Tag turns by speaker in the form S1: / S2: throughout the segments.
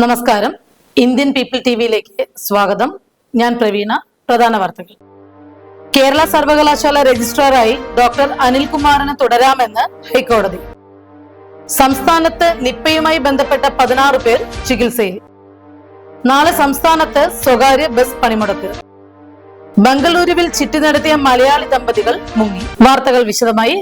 S1: നമസ്കാരം. Indian people T വിയിലേക്ക് സ്വാഗതം. ഞാൻ പ്രവീണ. പ്രധാന വാർത്തകൾ. കേരള സർവകലാശാല രജിസ്ട്രാറായി ഡോക്ടർ അനിൽകുമാറിന് തുടരാമെന്ന് ഹൈക്കോടതി. സംസ്ഥാനത്ത് നിപ്പയുമായി ബന്ധപ്പെട്ട പതിനാറ് പേർ ചികിത്സയിൽ. നാളെ സംസ്ഥാനത്ത് സ്വകാര്യ ബസ് പണിമുടക്ക്. ബംഗളൂരുവിൽ ചിട്ടി നടത്തിയ മലയാളി ദമ്പതികൾ മുങ്ങി. വാർത്തകൾ വിശദമായി.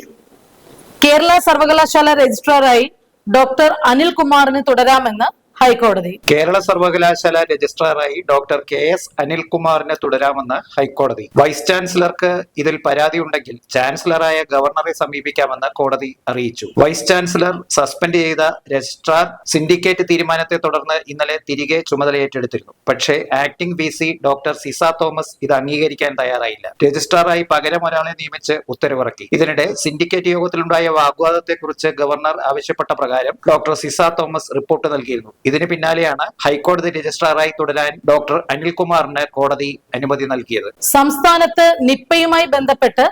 S1: കേരള സർവകലാശാല രജിസ്ട്രാറായി ഡോക്ടർ അനിൽകുമാറിന് തുടരാമെന്ന് ഹൈക്കോടതി.
S2: കേരള സർവകലാശാല രജിസ്ട്രാറായി ഡോക്ടർ കെ എസ് അനിൽകുമാറിനെ തുടരാമെന്ന് ഹൈക്കോടതി. വൈസ് ചാൻസലർക്ക് ഇതിൽ പരാതി ഉണ്ടെങ്കിൽ ചാൻസലറായ ഗവർണറെ സമീപിക്കാമെന്ന് കോടതി അറിയിച്ചു. വൈസ് ചാൻസലർ സസ്പെൻഡ് ചെയ്ത രജിസ്ട്രാർ സിൻഡിക്കേറ്റ് തീരുമാനത്തെ തുടർന്ന് ഇന്നലെ തിരികെ ചുമതലയേറ്റെടുത്തിരുന്നു. പക്ഷേ acting V C doctor Sisa Thomas ഇത് അംഗീകരിക്കാൻ തയ്യാറായില്ല. രജിസ്ട്രാറായി പകരം ഒരാളെ നിയമിച്ച് ഉത്തരവിറക്കി. ഇതിനിടെ സിൻഡിക്കേറ്റ് യോഗത്തിലുണ്ടായ വാഗ്വാദത്തെക്കുറിച്ച് ഗവർണർ ആവശ്യപ്പെട്ട പ്രകാരം ഡോക്ടർ സിസ തോമസ് റിപ്പോർട്ട് നൽകിയിരുന്നു. ഇതിന് പിന്നാലെയാണ് ഹൈക്കോടതി രജിസ്ട്രാറായി തുടരാൻ ഡോക്ടർ അനിൽകുമാറിന് കോടതി അനുമതി നൽകിയത്.
S1: സംസ്ഥാനത്ത് നിപ്പയുമായി ബന്ധപ്പെട്ട്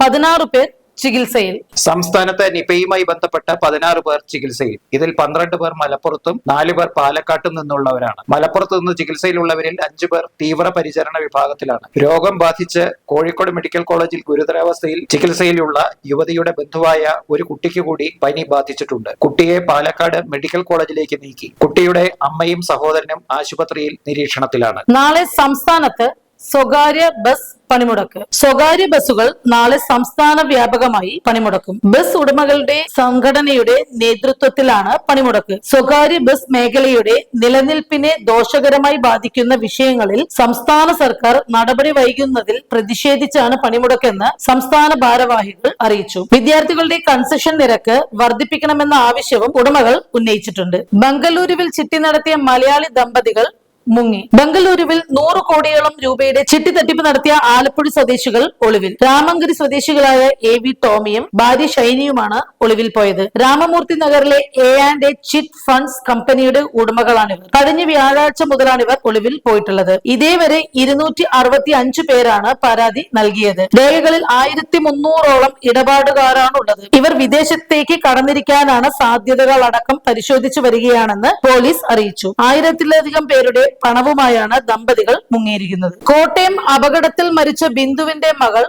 S1: പതിനാറ് പേർ ചികിത്സയിൽ.
S2: സംസ്ഥാനത്ത് നിപയുമായി ബന്ധപ്പെട്ട പതിനാറ് പേർ ചികിത്സയിൽ. ഇതിൽ പന്ത്രണ്ട് പേർ മലപ്പുറത്തും നാല് പേർ പാലക്കാട്ടും നിന്നുള്ളവരാണ്. മലപ്പുറത്ത് നിന്ന് ചികിത്സയിലുള്ളവരിൽ അഞ്ചു പേർ തീവ്ര പരിചരണ വിഭാഗത്തിലാണ്. രോഗം ബാധിച്ച് കോഴിക്കോട് മെഡിക്കൽ കോളേജിൽ ഗുരുതരാവസ്ഥയിൽ ചികിത്സയിലുള്ള യുവതിയുടെ ബന്ധുവായ ഒരു കുട്ടിക്ക് കൂടി പനി ബാധിച്ചിട്ടുണ്ട്. കുട്ടിയെ പാലക്കാട് മെഡിക്കൽ കോളേജിലേക്ക് നീക്കി. കുട്ടിയുടെ അമ്മയും സഹോദരനും ആശുപത്രിയിൽ നിരീക്ഷണത്തിലാണ്.
S1: നാളെ സംസ്ഥാനത്ത് സ്വകാര്യ ബസ് പണിമുടക്ക്. സ്വകാര്യ ബസ്സുകൾ നാളെ സംസ്ഥാന വ്യാപകമായി പണിമുടക്കും. ബസ് ഉടമകളുടെ സംഘടനയുടെ നേതൃത്വത്തിലാണ് പണിമുടക്ക്. സ്വകാര്യ ബസ് മേഖലയുടെ നിലനിൽപ്പിനെ ദോഷകരമായി ബാധിക്കുന്ന വിഷയങ്ങളിൽ സംസ്ഥാന സർക്കാർ നടപടി വൈകുന്നതിൽ പ്രതിഷേധിച്ചാണ് പണിമുടക്കെന്ന് സംസ്ഥാന ഭാരവാഹികൾ അറിയിച്ചു. വിദ്യാർത്ഥികളുടെ കൺസെഷൻ നിരക്ക് വർദ്ധിപ്പിക്കണമെന്ന ആവശ്യവും ഉടമകൾ ഉന്നയിച്ചിട്ടുണ്ട്. ബംഗളൂരുവിൽ ചിട്ടി നടത്തിയ മലയാളി ദമ്പതികൾ മുങ്ങി. ബംഗളൂരുവിൽ നൂറ് കോടിയോളം രൂപയുടെ ചിട്ടി തട്ടിപ്പ് നടത്തിയ ആലപ്പുഴ സ്വദേശികൾ ഒളിവിൽ. രാമങ്കരി സ്വദേശികളായ എ വി ടോമിയും ഭാര്യ ഷൈനിയുമാണ് ഒളിവിൽ പോയത്. രാമമൂർത്തി നഗറിലെ A and A chit funds കമ്പനിയുടെ ഉടമകളാണിവർ. കഴിഞ്ഞ വ്യാഴാഴ്ച മുതലാണിവർ ഒളിവിൽ പോയിട്ടുള്ളത്. ഇതേവരെ ഇരുന്നൂറ്റി അറുപത്തി അഞ്ച് പേരാണ് പരാതി നൽകിയത്. രേഖകളിൽ ആയിരത്തി മുന്നൂറോളം ഇടപാടുകാരാണ് ഉള്ളത്. ഇവർ വിദേശത്തേക്ക് കടന്നിരിക്കാനാണ് സാധ്യതകളടക്കം പരിശോധിച്ചു വരികയാണെന്ന് പോലീസ് അറിയിച്ചു. ആയിരത്തിലധികം പേരുടെ പണവുമായാണ് ദമ്പതികൾ മുങ്ങിയിരിക്കുന്നത് കോട്ടയം അപകടത്തിൽ മരിച്ച ബിന്ദുവിന്റെ മകൾ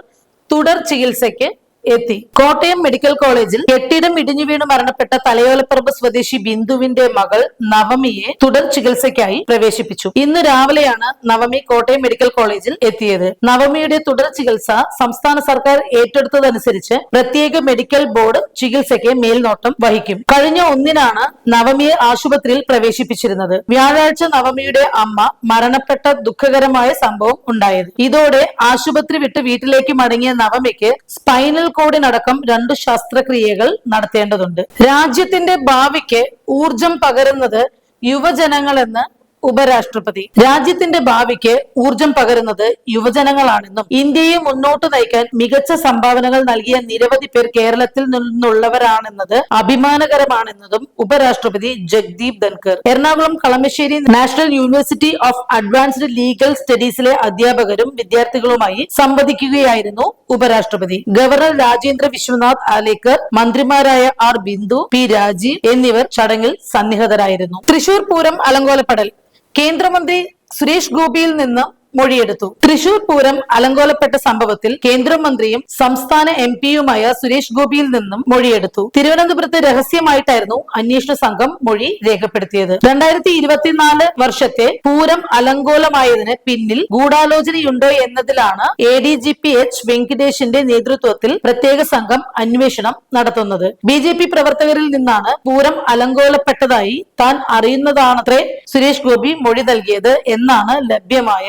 S1: തുടർ ചികിത്സയ്ക്ക് എത്തി. കോട്ടയം മെഡിക്കൽ കോളേജിൽ കെട്ടിടം ഇടിഞ്ഞു വീണ് മരണപ്പെട്ട തലയോലപ്പറമ്പ് സ്വദേശി ബിന്ദുവിന്റെ മകൾ നവമിയെ തുടർ ചികിത്സയ്ക്കായി പ്രവേശിപ്പിച്ചു. ഇന്ന് രാവിലെയാണ് നവമി കോട്ടയം മെഡിക്കൽ കോളേജിൽ എത്തിയത്. നവമിയുടെ തുടർ ചികിത്സ സംസ്ഥാന സർക്കാർ ഏറ്റെടുത്തതനുസരിച്ച് പ്രത്യേക മെഡിക്കൽ ബോർഡ് ചികിത്സയ്ക്ക് മേൽനോട്ടം വഹിക്കും. കഴിഞ്ഞ ഒന്നിനാണ് നവമിയെ ആശുപത്രിയിൽ പ്രവേശിപ്പിച്ചിരുന്നത്. വ്യാഴാഴ്ച നവമിയുടെ അമ്മ മരണപ്പെട്ട ദുഃഖകരമായ സംഭവം ഉണ്ടായത്. ഇതോടെ ആശുപത്രി വിട്ട് വീട്ടിലേക്ക് മടങ്ങിയ നവമിക്ക് സ്പൈനൽ കോഡിനടക്കം രണ്ടു ശസ്ത്രക്രിയകൾ നടത്തേണ്ടതുണ്ട്. രാജ്യത്തിന്റെ ഭാവിക്ക് ഊർജം പകരുന്നത് യുവജനങ്ങളെന്ന് ഉപരാഷ്ട്രപതി. രാജ്യത്തിന്റെ ഭാവിക്ക് ഊർജം പകരുന്നത് യുവജനങ്ങളാണെന്നും ഇന്ത്യയെ മുന്നോട്ട് നയിക്കാൻ മികച്ച സംഭാവനകൾ നൽകിയ നിരവധി പേർ കേരളത്തിൽ നിന്നുള്ളവരാണെന്നത് അഭിമാനകരമാണെന്നതും ഉപരാഷ്ട്രപതി Jagdeep Dhankhar Ernakulam Kalamassery national university of advanced legal സ്റ്റഡീസിലെ അധ്യാപകരും വിദ്യാർത്ഥികളുമായി സംവദിക്കുകയായിരുന്നു ഉപരാഷ്ട്രപതി. ഗവർണർ രാജേന്ദ്ര വിശ്വനാഥ് ആലേക്കർ മന്ത്രിമാരായ ആർ ബിന്ദു പി രാജീവ് എന്നിവർ ചടങ്ങിൽ സന്നിഹിതരായിരുന്നു. തൃശൂർ പൂരം അലങ്കോലപ്പെടൽ. കേന്ദ്രമന്ത്രി സുരേഷ് ഗോപിയിൽ നിന്ന് മൊഴിയെടുത്തു. തൃശൂർ പൂരം അലങ്കോലപ്പെട്ട സംഭവത്തിൽ കേന്ദ്രമന്ത്രിയും സംസ്ഥാന എം പിയുമായ സുരേഷ് ഗോപിയിൽ നിന്നും മൊഴിയെടുത്തു. തിരുവനന്തപുരത്ത് രഹസ്യമായിട്ടായിരുന്നു അന്വേഷണ സംഘം മൊഴി രേഖപ്പെടുത്തിയത്. രണ്ടായിരത്തി ഇരുപത്തിനാല് വർഷത്തെ പൂരം അലങ്കോലമായതിന് പിന്നിൽ ഗൂഢാലോചനയുണ്ടോ എന്നതിലാണ് A D G P H വെങ്കിടേഷിന്റെ നേതൃത്വത്തിൽ പ്രത്യേക സംഘം അന്വേഷണം നടത്തുന്നത്. ബി ജെ പി പ്രവർത്തകരിൽ നിന്നാണ് പൂരം അലങ്കോലപ്പെട്ടതായി താൻ അറിയുന്നതാണത്രേ സുരേഷ് ഗോപി മൊഴി നൽകിയത് എന്നാണ് ലഭ്യമായ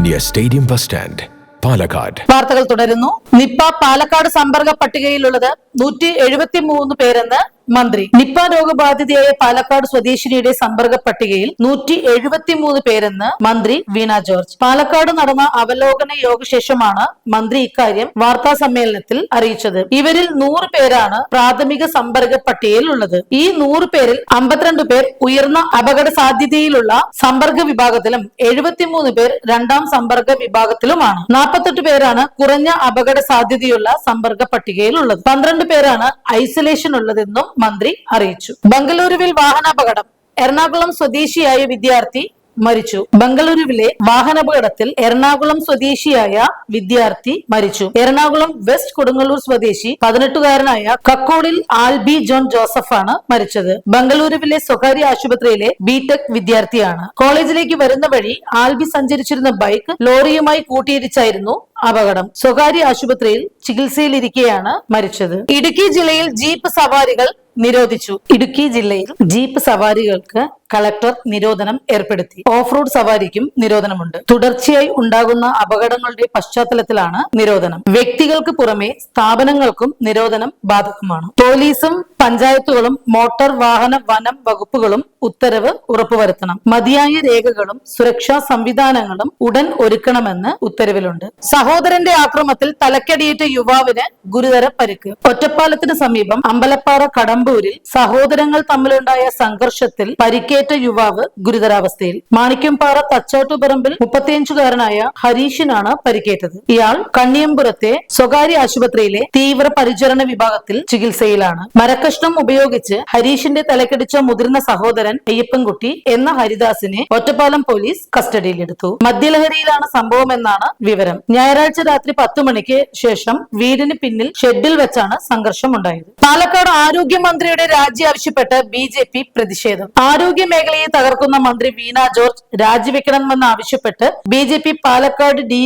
S3: near bus stand Palakkad.
S1: വാർത്തകൾ തുടരുന്നു നിപ്പ പാലക്കാട് സമ്പർക്ക പട്ടികയിലുള്ളത് നൂറ്റി എഴുപത്തി മൂന്ന് പേരെന്ന് മന്ത്രി. നിപ്പ രോഗബാധിതയായ പാലക്കാട് സ്വദേശിനിയുടെ സമ്പർക്ക പട്ടികയിൽ നൂറ്റി എഴുപത്തി മൂന്ന് പേരെന്ന് മന്ത്രി വീണ ജോർജ്. പാലക്കാട് നടന്ന അവലോകന യോഗശേഷമാണ് മന്ത്രി ഇക്കാര്യം വാർത്താ സമ്മേളനത്തിൽ അറിയിച്ചത്. ഇവരിൽ നൂറ് പേരാണ് പ്രാഥമിക സമ്പർക്ക പട്ടികയിൽ ഉള്ളത്. ഈ നൂറ് പേരിൽ അമ്പത്തിരണ്ട് പേർ ഉയർന്ന അപകട സാധ്യതയിലുള്ള സമ്പർക്ക വിഭാഗത്തിലും എഴുപത്തിമൂന്ന് പേർ രണ്ടാം സമ്പർക്ക വിഭാഗത്തിലുമാണ്. നാൽപ്പത്തെട്ട് പേരാണ് കുറഞ്ഞ അപകട സാധ്യതയുള്ള സമ്പർക്ക പട്ടികയിൽ ഉള്ളത്. പന്ത്രണ്ട് പേരാണ് ഐസൊലേഷൻ ഉള്ളതെന്നും മന്ത്രി അറിയിച്ചു. ബംഗളൂരുവിൽ വാഹനാപകടം. എറണാകുളം സ്വദേശിയായ വിദ്യാർത്ഥി മരിച്ചു. ബംഗളൂരുവിലെ വാഹനാപകടത്തിൽ എറണാകുളം സ്വദേശിയായ വിദ്യാർത്ഥി മരിച്ചു. എറണാകുളം വെസ്റ്റ് കൊടുങ്ങല്ലൂർ സ്വദേശി പതിനെട്ടുകാരനായ കക്കോളിൽ ആൽബി ജോൺ ജോസഫാണ് മരിച്ചത്. ബംഗളൂരുവിലെ സ്വകാര്യ ആശുപത്രിയിലെ ബിടെക് വിദ്യാർത്ഥിയാണ്. കോളേജിലേക്ക് വരുന്ന വഴി ആൽബി സഞ്ചരിച്ചിരുന്ന ബൈക്ക് ലോറിയുമായി കൂട്ടിയിടിച്ചായിരുന്നു അപകടം. സ്വകാര്യ ആശുപത്രിയിൽ ചികിത്സയിലിരിക്കെയാണ് മരിച്ചത്. ഇടുക്കി ജില്ലയിൽ ജീപ്പ് സവാരികൾ നിരോധിച്ചു. ഇടുക്കി ജില്ലയിൽ ജീപ്പ് സവാരികൾക്ക് കളക്ടർ നിരോധനം ഏർപ്പെടുത്തി. ഓഫ് റോഡ് സവാരിക്കും നിരോധനമുണ്ട്. തുടർച്ചയായി ഉണ്ടാകുന്ന അപകടങ്ങളുടെ പശ്ചാത്തലത്തിലാണ് നിരോധനം. വ്യക്തികൾക്ക് പുറമെ സ്ഥാപനങ്ങൾക്കും നിരോധനം ബാധകമാണ്. പോലീസും പഞ്ചായത്തുകളും മോട്ടോർ വാഹന വനം വകുപ്പുകളും ഉത്തരവ് ഉറപ്പുവരുത്തണം. മതിയായ രേഖകളും സുരക്ഷാ സംവിധാനങ്ങളും ഉടൻ ഒരുക്കണമെന്ന് ഉത്തരവിലുണ്ട്. സഹോദരന്റെ ആക്രമത്തിൽ തലക്കടിയേറ്റ യുവാവിന് ഗുരുതര പരിക്ക്. ഒറ്റപ്പാലത്തിന് സമീപം അമ്പലപ്പാറ കടമ്പൂരിൽ സഹോദരങ്ങൾ തമ്മിലുണ്ടായ സംഘർഷത്തിൽ പരിക്കേറ്റ യുവാവ് ഗുരുതരാവസ്ഥയിൽ. മാണിക്യംപാറ തച്ചോട്ടുപറമ്പിൽ മുപ്പത്തിയഞ്ചുകാരനായ ഹരീഷിനാണ് പരിക്കേറ്റത്. ഇയാൾ കണ്ണിയമ്പുരത്തെ സ്വകാര്യ ആശുപത്രിയിലെ തീവ്ര പരിചരണ വിഭാഗത്തിൽ ചികിത്സയിലാണ്. മരക്കഷ്ണം ഉപയോഗിച്ച് ഹരീഷിന്റെ തലക്കടിച്ച മുതിർന്ന സഹോദരൻ അയ്യപ്പൻകുട്ടി എന്ന ഹരിദാസിനെ ഒറ്റപ്പാലം പോലീസ് കസ്റ്റഡിയിലെടുത്തു. മദ്യലഹരിയിലാണ് സംഭവമെന്നാണ് വിവരം. ഞായറാഴ്ച രാത്രി പത്ത് മണിക്ക് ശേഷം വീടിന് പിന്നിൽ ഷെഡിൽ വെച്ചാണ് സംഘർഷം ഉണ്ടായത്. പാലക്കാട് ആരോഗ്യമന്ത്രിയുടെ രാജി ആവശ്യപ്പെട്ട് ബി ജെ പി പ്രതിഷേധം. ആരോഗ്യ മേഖലയെ തകർക്കുന്ന മന്ത്രി വീണ ജോർജ് രാജിവെക്കണമെന്ന് ആവശ്യപ്പെട്ട് B J P Palakkad D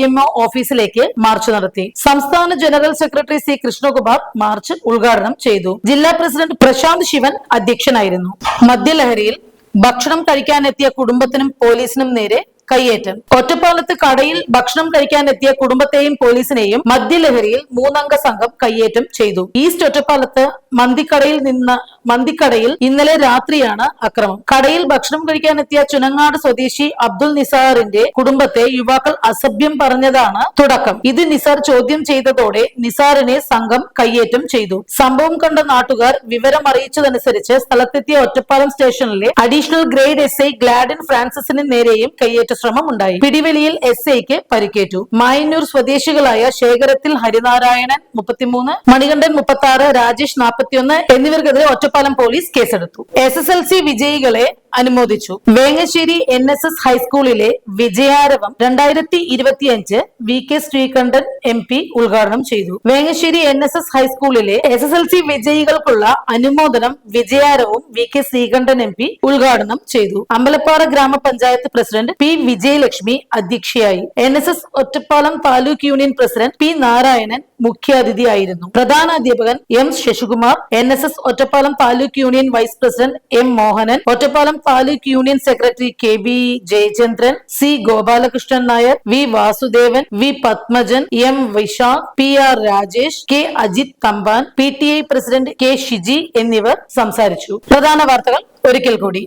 S1: ഓഫീസിലേക്ക് മാർച്ച് നടത്തി. സംസ്ഥാന general secretary C Krishnakumar march ഉദ്ഘാടനം ചെയ്തു. ജില്ലാ പ്രസിഡന്റ് പ്രശാന്ത് ശിവൻ അധ്യക്ഷനായിരുന്നു. മദ്യലഹരിയിൽ ഭക്ഷണം കഴിക്കാനെത്തിയ കുടുംബത്തിനും പോലീസിനും നേരെ കയ്യേറ്റം. ഒറ്റപ്പാലത്ത് കടയിൽ ഭക്ഷണം കഴിക്കാൻ എത്തിയ കുടുംബത്തെയും പോലീസിനെയും മദ്യലഹരിയിൽ മൂന്നംഗ സംഘം കയ്യേറ്റം ചെയ്തു. ഈസ്റ്റ് ഒറ്റപ്പാലത്ത് മന്തിക്കടയിൽ നിന്ന് മന്തിക്കടയിൽ ഇന്നലെ രാത്രിയാണ് അക്രമം. കടയിൽ ഭക്ഷണം കഴിക്കാൻ എത്തിയ ചുനങ്ങാട് സ്വദേശി അബ്ദുൾ നിസാറിന്റെ കുടുംബത്തെ യുവാക്കൾ അസഭ്യം പറഞ്ഞതാണ് തുടക്കം. ഇത് നിസാർ ചോദ്യം ചെയ്തതോടെ നിസാറിനെ സംഘം കയ്യേറ്റം ചെയ്തു. സംഭവം കണ്ട നാട്ടുകാർ വിവരം അറിയിച്ചതനുസരിച്ച് സ്ഥലത്തെത്തിയ ഒറ്റപ്പാലം സ്റ്റേഷനിലെ additional grade S I Gladin ഫ്രാൻസിസിന് നേരെയും കയ്യേറ്റ ശ്രമം ഉണ്ടായി. പിടിവലിയിൽ എസ് ഐക്ക് പരിക്കേറ്റു. മായന്നൂർ സ്വദേശികളായ ശേഖരത്തിൽ ഹരിനാരായണൻ മുപ്പത്തിമൂന്ന് മണികണ്ഠൻ മുപ്പത്തി ആറ് രാജേഷ് നാൽപ്പത്തിയൊന്ന് എന്നിവർക്കെതിരെ ഒറ്റപ്പാലം പോലീസ് കേസെടുത്തു. എസ് എസ് എൽ സി വിജയികളെ അനുമോദിച്ചു. വേങ്ങശ്ശേരി എൻ എസ് എസ് ഹൈസ്കൂളിലെ വിജയാരവം രണ്ടായിരത്തി ഇരുപത്തിയഞ്ച് V K Sreekandan M P ഉദ്ഘാടനം ചെയ്തു. വേങ്ങശ്ശേരി എൻ എസ് എസ് ഹൈസ്കൂളിലെ എസ് എസ് എൽ സി വിജയികൾക്കുള്ള അനുമോദനം വിജയാരവും V K Sreekandan M P ഉദ്ഘാടനം ചെയ്തു. അമ്പലപ്പാറ ഗ്രാമപഞ്ചായത്ത് പ്രസിഡന്റ് പി വിജയലക്ഷ്മി അധ്യക്ഷയായി. N S S Ottapalam taluk union president P Narayanan മുഖ്യാതിഥിയായിരുന്നു. പ്രധാന അധ്യാപകൻ M Sasikumar N S S Ottapalam taluk union vice president M Mohanan Ottapalam taluk union secretary K B Jayachandran C Gopalakrishnan Nair V Vasudevan V Padmajan M Vishakh P R Rajesh K Ajith Thampan P T I president K Shiji എന്നിവർ സംസാരിച്ചു. പ്രധാന വാർത്തകൾ ഒരിക്കൽ കൂടി.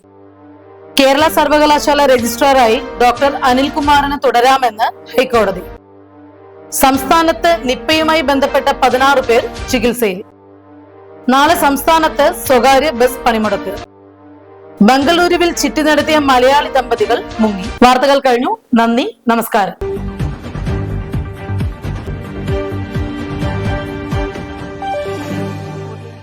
S1: കേരള സർവകലാശാല രജിസ്ട്രാറായി doctor അനിൽകുമാറിന് തുടരാമെന്ന് ഹൈക്കോടതി. സംസ്ഥാനത്ത് നിപ്പയുമായി ബന്ധപ്പെട്ട പതിനാറ് പേർ ചികിത്സയിൽ. നാളെ സംസ്ഥാനത്ത് സ്വകാര്യ ബസ് പണിമുടക്ക്. ബംഗളൂരുവിൽ ചിട്ടി നടത്തിയ മലയാളി ദമ്പതികൾ മുങ്ങി. വാർത്തകൾ കഴിഞ്ഞു. നന്ദി. നമസ്കാരം.